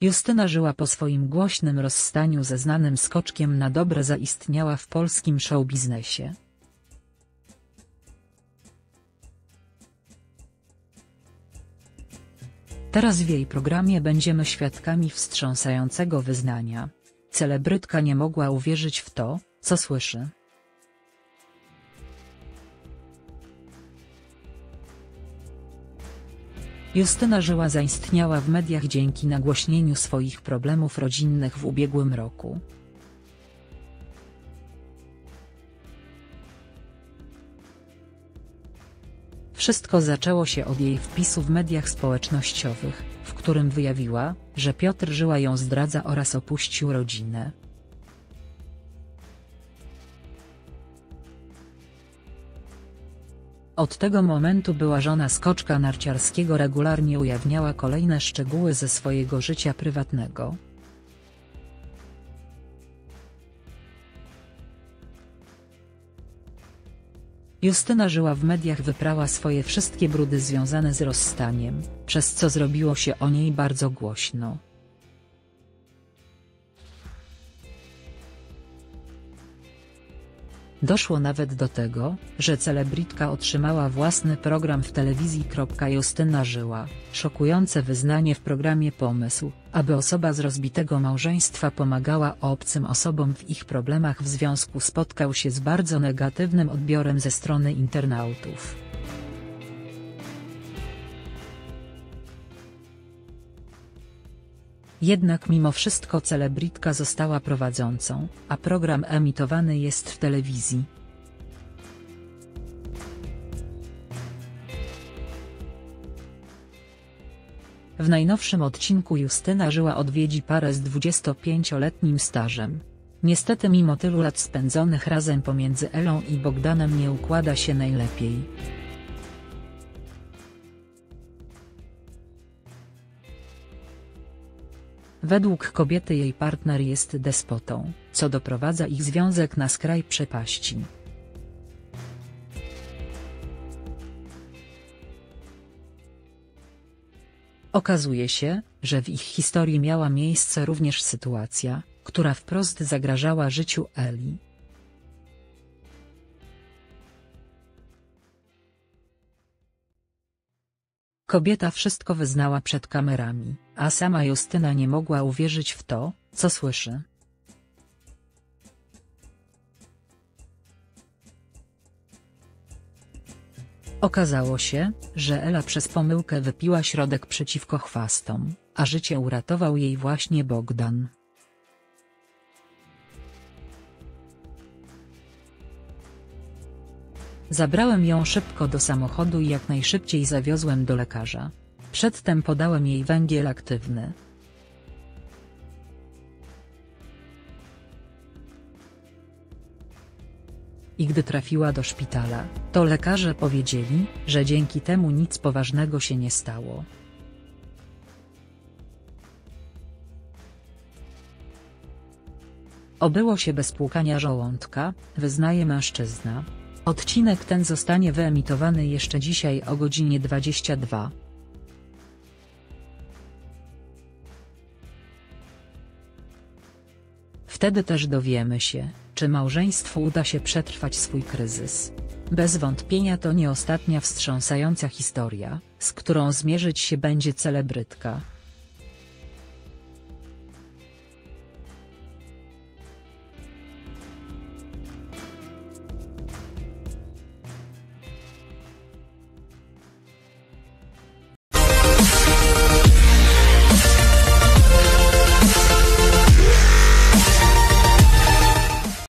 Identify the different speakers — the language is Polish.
Speaker 1: Justyna żyła po swoim głośnym rozstaniu ze znanym skoczkiem na dobre zaistniała w polskim showbiznesie. Teraz w jej programie będziemy świadkami wstrząsającego wyznania. Celebrytka nie mogła uwierzyć w to, co słyszy. Justyna Żyła zaistniała w mediach dzięki nagłośnieniu swoich problemów rodzinnych w ubiegłym roku. Wszystko zaczęło się od jej wpisu w mediach społecznościowych, w którym wyjawiła, że Piotr Żyła ją zdradza oraz opuścił rodzinę. Od tego momentu była żona skoczka narciarskiego regularnie ujawniała kolejne szczegóły ze swojego życia prywatnego. Justyna żyła w mediach wyprała swoje wszystkie brudy związane z rozstaniem, przez co zrobiło się o niej bardzo głośno. Doszło nawet do tego, że celebritka otrzymała własny program w telewizji. Justyna żyła, szokujące wyznanie w programie Pomysł, aby osoba z rozbitego małżeństwa pomagała obcym osobom w ich problemach w związku spotkał się z bardzo negatywnym odbiorem ze strony internautów. Jednak mimo wszystko celebritka została prowadzącą, a program emitowany jest w telewizji. W najnowszym odcinku Justyna Żyła odwiedzi parę z 25-letnim stażem. Niestety mimo tylu lat spędzonych razem pomiędzy Elą i Bogdanem nie układa się najlepiej. Według kobiety jej partner jest despotą, co doprowadza ich związek na skraj przepaści. Okazuje się, że w ich historii miała miejsce również sytuacja, która wprost zagrażała życiu Eli. Kobieta wszystko wyznała przed kamerami, a sama Justyna nie mogła uwierzyć w to, co słyszy. Okazało się, że Ela przez pomyłkę wypiła środek przeciwko chwastom, a życie uratował jej właśnie Bogdan. Zabrałem ją szybko do samochodu i jak najszybciej zawiozłem do lekarza. Przedtem podałem jej węgiel aktywny. I gdy trafiła do szpitala, to lekarze powiedzieli, że dzięki temu nic poważnego się nie stało. Obyło się bez płukania żołądka, wyznaje mężczyzna. Odcinek ten zostanie wyemitowany jeszcze dzisiaj o godzinie 22. Wtedy też dowiemy się, czy małżeństwu uda się przetrwać swój kryzys. Bez wątpienia to nie ostatnia wstrząsająca historia, z którą zmierzyć się będzie celebrytka.